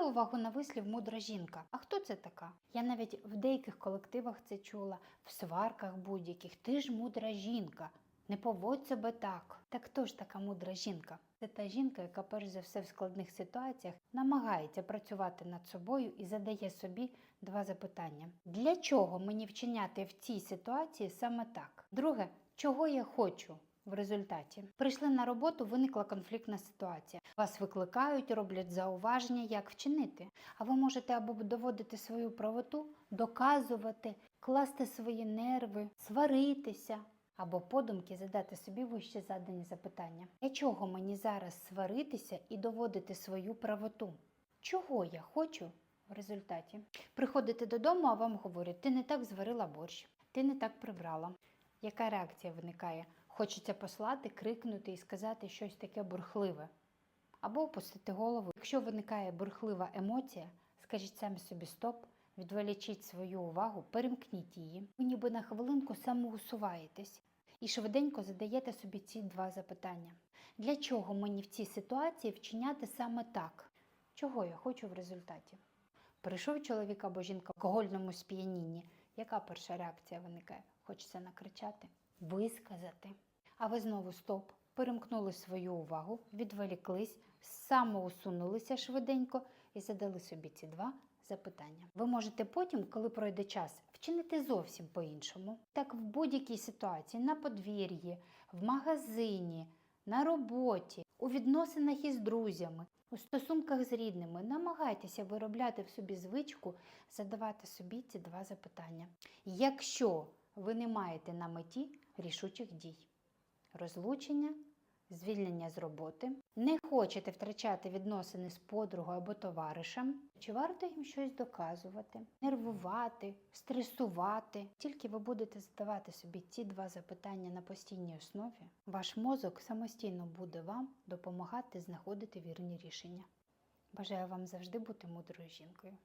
Звертали увагу на вислів мудра жінка. А хто це така? Я навіть в деяких колективах це чула, в сварках будь-яких. Ти ж мудра жінка. Не поводь себе так. Так хто ж така мудра жінка? Це та жінка, яка перш за все в складних ситуаціях намагається працювати над собою і задає собі два запитання: для чого мені вчиняти в цій ситуації саме так? Друге, чого я хочу? В результаті прийшли на роботу, виникла конфліктна ситуація. Вас викликають, роблять зауваження, як вчинити. А ви можете або доводити свою правоту, доказувати, класти свої нерви, сваритися, або подумки задати собі вище задані запитання. Для чого мені зараз сваритися і доводити свою правоту? Чого я хочу в результаті? Приходите додому, а вам говорять, ти не так зварила борщ, ти не так прибрала. Яка реакція виникає? Хочеться послати, крикнути і сказати щось таке бурхливе. Або опустити голову. Якщо виникає бурхлива емоція, скажіть самі собі стоп, відволічіть свою увагу, перемкніть її. Ви ніби на хвилинку самоусуваєтесь і швиденько задаєте собі ці два запитання. Для чого мені в цій ситуації вчиняти саме так? Чого я хочу в результаті? Прийшов чоловік або жінка в алкогольному сп'янінні. Яка перша реакція виникає? Хочеться накричати, висказати. А ви знову стоп, перемкнули свою увагу, відволіклись, самоусунулися швиденько і задали собі ці два запитання. Ви можете потім, коли пройде час, вчинити зовсім по-іншому. Так в будь-якій ситуації, на подвір'ї, в магазині, на роботі, у відносинах із друзями, у стосунках з рідними, намагайтеся виробляти в собі звичку задавати собі ці два запитання. Якщо ви не маєте на меті рішучих дій, розлучення, звільнення з роботи, не хочете втрачати відносини з подругою або товаришем, чи варто їм щось доказувати, нервувати, стресувати? Тільки ви будете задавати собі ці два запитання на постійній основі, ваш мозок самостійно буде вам допомагати знаходити вірні рішення. Бажаю вам завжди бути мудрою жінкою.